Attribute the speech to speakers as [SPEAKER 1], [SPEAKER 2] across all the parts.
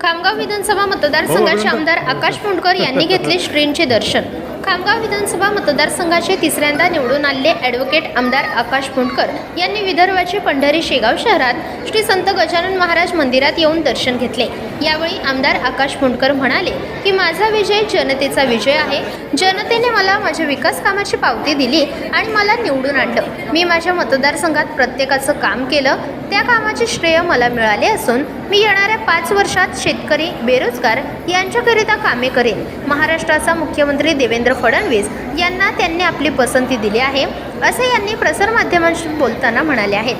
[SPEAKER 1] खामगाव विधानसभा मतदारसंघाचे आमदार आकाश पुंडकर यांनी घेतले श्रींचे दर्शन. खामगाव विधानसभा मतदारसंघाचे तिसऱ्यांदा निवडून आलेले ॲडव्होकेट आमदार आकाश पुंडकर यांनी विदर्भाचे पंढरी शेगाव शहरात श्री संत गजानन महाराज मंदिरात येऊन दर्शन घेतले. यावेळी आमदार आकाश पुंडकर म्हणाले की माझा विजय जनतेचा विजय आहे. जनतेने मला माझ्या विकास कामाची पावती दिली आणि मला निवडून आणलं. मी माझ्या मतदारसंघात प्रत्येकाचं काम केलं. त्या कामाचे श्रेय मला मिळाले असून मी येणाऱ्या पाच वर्षात शेतकरी बेरोजगार यांच्याकरिता कामे करेन. महाराष्ट्राचा मुख्यमंत्री देवेंद्र फडणवीस यांना त्यांनी आपली पसंती दिली आहे असे यांनी प्रसारमाध्यमांशी बोलताना म्हणाले आहेत.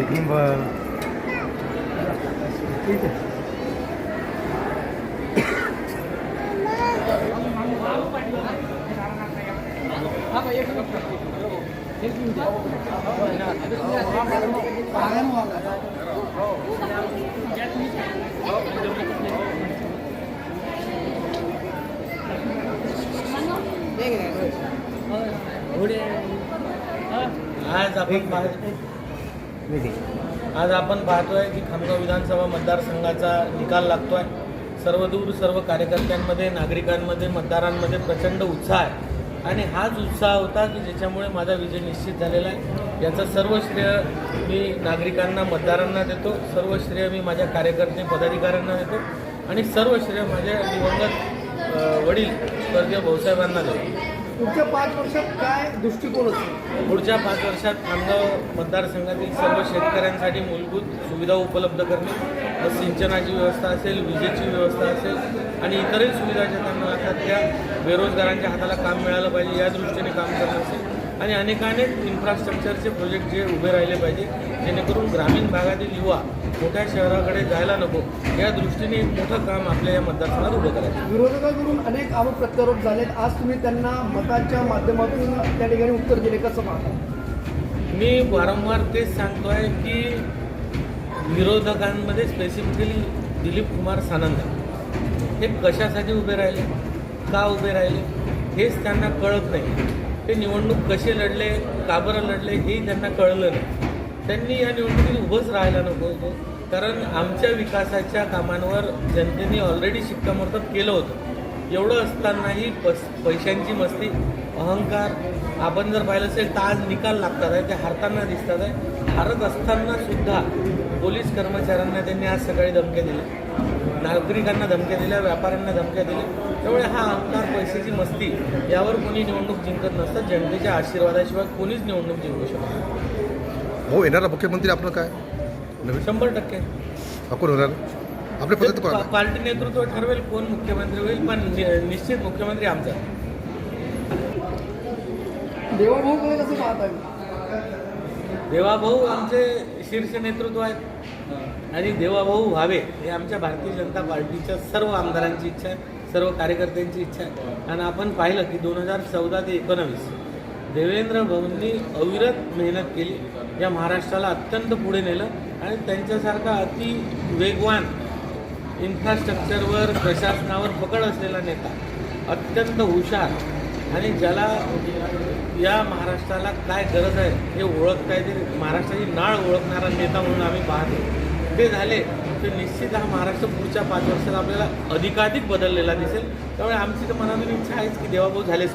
[SPEAKER 2] एक नंबर
[SPEAKER 3] आज आपण पाहत आज आपण पाहतोय की खामगाव विधानसभा मतदारसंघाचा निकाल लागतोय. सर्वदूर सर्व कार्यकर्त्यांमध्ये नागरिकांमध्ये मतदारांमध्ये प्रचंड उत्साह आहे. आणि हाच उत्साह होता की ज्याच्यामुळे माझा विजय निश्चित झालेला आहे. याचं सर्व श्रेय मी नागरिकांना मतदारांना देतो. सर्व श्रेय मी माझ्या कार्यकर्ते पदाधिकाऱ्यांना देतो. आणि सर्व श्रेय माझ्या दिवंगत वडील स्वर्गीय भाऊसाहेबांना देतो.
[SPEAKER 4] पुढच्या पाच वर्षात काय दृष्टिकोन असेल?
[SPEAKER 3] पुढच्या पाच वर्षात खामगाव मतदारसंघातील सर्व शेतकऱ्यांसाठी मूलभूत सुविधा उपलब्ध करणे सिंचनाची व्यवस्था असेल विजेची व्यवस्था असेल आणि इतरही सुविधा ज्या त्यांना त्या बेरोजगारांच्या हाताला काम मिळालं पाहिजे या दृष्टीने काम करणं असेल. आणि अनेकानेक इन्फ्रास्ट्रक्चरचे प्रोजेक्ट जे उभे राहिले पाहिजे जेणेकरून ग्रामीण भागातील युवा मोठ्या शहराकडे जायला नको या दृष्टीने एक मोठं काम आपल्या या मतदारसंघात उभं करायचं.
[SPEAKER 4] विरोधकांकडून अनेक आरोप प्रत्यारोप झालेत. आज तुम्ही त्यांना मताच्या माध्यमातून त्या ठिकाणी उत्तर दिले कसं पाहता?
[SPEAKER 3] मी वारंवार तेच सांगतो आहे की विरोधकांमध्ये स्पेसिफिकली दिलीप कुमार सानंद. हे कशासाठी उभे राहिले? का उभे राहिले? हेच त्यांना कळत नाही. ते निवडणूक कसे लढले का बरं लढले हेही त्यांना कळलं नाही. त्यांनी या निवडणुकीत उभंच राहायला नको होतं. कारण आमच्या विकासाच्या कामांवर जनतेने ऑलरेडी शिक्कामोर्तब केलं होतं. एवढं असतानाही पस पैशांची मस्ती अहंकार आपण जर पाहिलं असेल तर आज निकाल लागतात आहे ते हारताना दिसतात आहे. हारत असताना सुद्धा पोलीस कर्मचाऱ्यांना त्यांनी आज सकाळी धमक्या दिल्या. नागरिकांना धमक्या दिल्या व्यापाऱ्यांना धमक्या दिल्या. त्यामुळे हा अहंकार पैशाची मस्ती यावर कोणी निवडणूक जिंकत नसतं. जनतेच्या आशीर्वादाशिवाय कोणीच निवडणूक जिंकू शकत नाही.
[SPEAKER 2] हो येणारा मुख्यमंत्री आपलं काय?
[SPEAKER 3] शंभर टक्के.
[SPEAKER 2] कोण होणार?
[SPEAKER 3] पा- पार्टी नेतृत्व ठरवेल कोण मुख्यमंत्री होईल पण नि- निश्चित मुख्यमंत्री आमचा.
[SPEAKER 4] देवाभाऊकडे कसं पाहता
[SPEAKER 3] देवाभाऊ आमचे शीर्ष नेतृत्व आहेत. आणि देवाभाऊ व्हावे हे आमच्या भारतीय जनता पार्टीच्या सर्व आमदारांची इच्छा आहे सर्व कार्यकर्त्यांची इच्छा आहे. आणि आपण पाहिलं की दोन हजार चौदा ते एकोणावीस देवेंद्र भाऊंनी अविरत मेहनत केली. या महाराष्ट्राला अत्यंत पुढे नेलं आणि त्यांच्यासारखा अति वेगवान इन्फ्रास्ट्रक्चरवर प्रशासनावर पकड असलेला नेता अत्यंत हुशार. आणि ज्याला या महाराष्ट्राला काय गरज आहे हे ओळखता येते महाराष्ट्राची नाळ ओळखणारा नेता म्हणून आम्ही पाहतो. ते झाले तर निश्चित हा महाराष्ट्र पुढच्या पाच वर्षात आपल्याला अधिकाधिक बदललेला दिसेल. त्यामुळे आमची तर मनातून इच्छा आहेच की देवाभाऊ झालेच